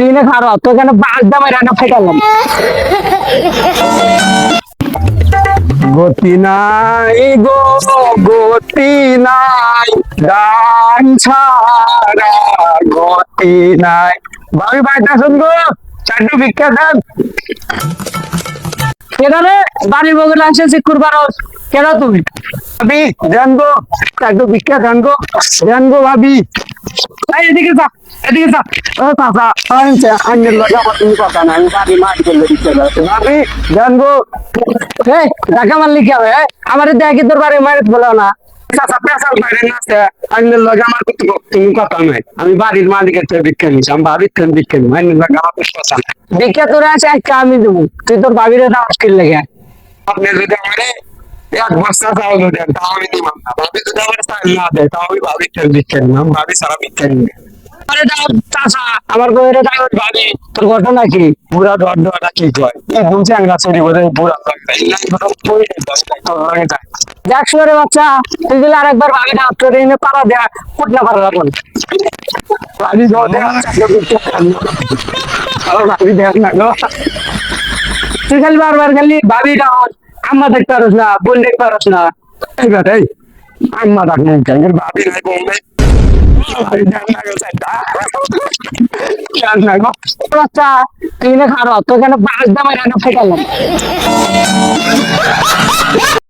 তুই না খারো তো কেন বাস দামে রান্না ফেটালাম। গতি নাই গো, গতি নাই, গান ছাড়া গতি নাই। ভাবি বাইটা শুনব ভিক্ষা দেন। কেদারে বাড়ির বগলে আসে যে বারস কেন তুমি? ভাবি জানব। একদম ভিক্ষা জানব। জানব ভাবি। এদিকে যা এদিকে যা। ও চাচা আন্নের লগে আমার তুমি কথা না আমি বাড়ি মাটি করলে দিতে ভাবি জানব। এই মারলি কি হবে আমার দেখি তোর বাড়ি মারিত বলো না? নাই। আমি বাড়ির মালিকের থেকে ভিক্ষা নিছি আমি ভাবির থেকে ভিক্ষা নিই আন্নের লগে আমার কোনো কথা ভিক্ষা তোর আছে একটা আমি দেবো। তুই তোর ভাবিরে দাও মুশকিল লেগে। আপনি যদি আমারে এক বস্তা চাউল দেন তাও আমি না। ভাবি যদি আমার না দেয় তাও আমি ভাবি থেকে ভিক্ষা আমি ভাবি সারা ভিক্ষা আরে দাও চাচা আমার দাও ভাবি তোর ঘটনা কি? বুড়া ডর ডরা কি কয়? এই বলছে আংরা চুরি করে বুড়া দেখ বাচ্চা তুই যদি আরেকবার ভাবি না, তোর এনে পাড়া দেয়া কুটনা পাড়া রাখুন। ভাবি যাও দেখ ভাবি দেখ না বারবার ভাবি আম্মা না না। কেন না না না বাস